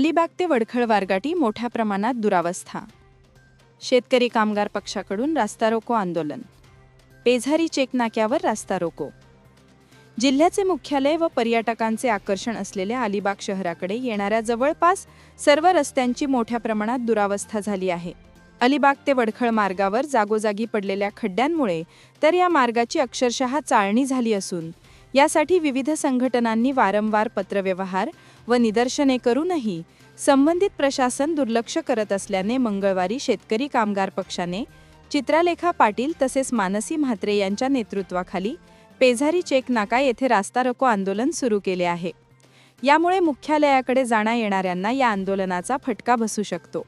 अलिबाग ते वडखळ वारगाटी मोठ्या प्रमाणात दुरावस्था. शेतकरी कामगार पक्षाकडून रास्ता रोको आंदोलन. पेझारी चेक नाक्यावर रास्ता रोको. जिल्ह्याचे मुख्यालय व पर्यटकांचे आकर्षण असलेल्या अलिबाग शहराकडे येणाऱ्या जवळपास सर्व रस्त्यांची मोठ्या प्रमाणात दुरावस्था झाली आहे. अलिबाग ते वडखळ मार्गावर जागोजागी पडलेल्या खड्ड्यांमुळे तर या मार्गाची अक्षरशः चाळणी झाली असून यासाठी विविध संघटनांनी वारंवार पत्रव्यवहार व निदर्शने करूनही संबंधित प्रशासन दुर्लक्ष करत असल्याने मंगळवारी शेतकरी कामगार पक्षाने चित्रालेखा पाटील तसेच मानसी म्हात्रे यांच्या नेतृत्वाखाली पेझारी चेक नाका येथे रास्ता रोको आंदोलन सुरू केले आहे. यामुळे मुख्यालयाकडे जाण्या येणाऱ्यांना या आंदोलनाचा फटका बसू शकतो.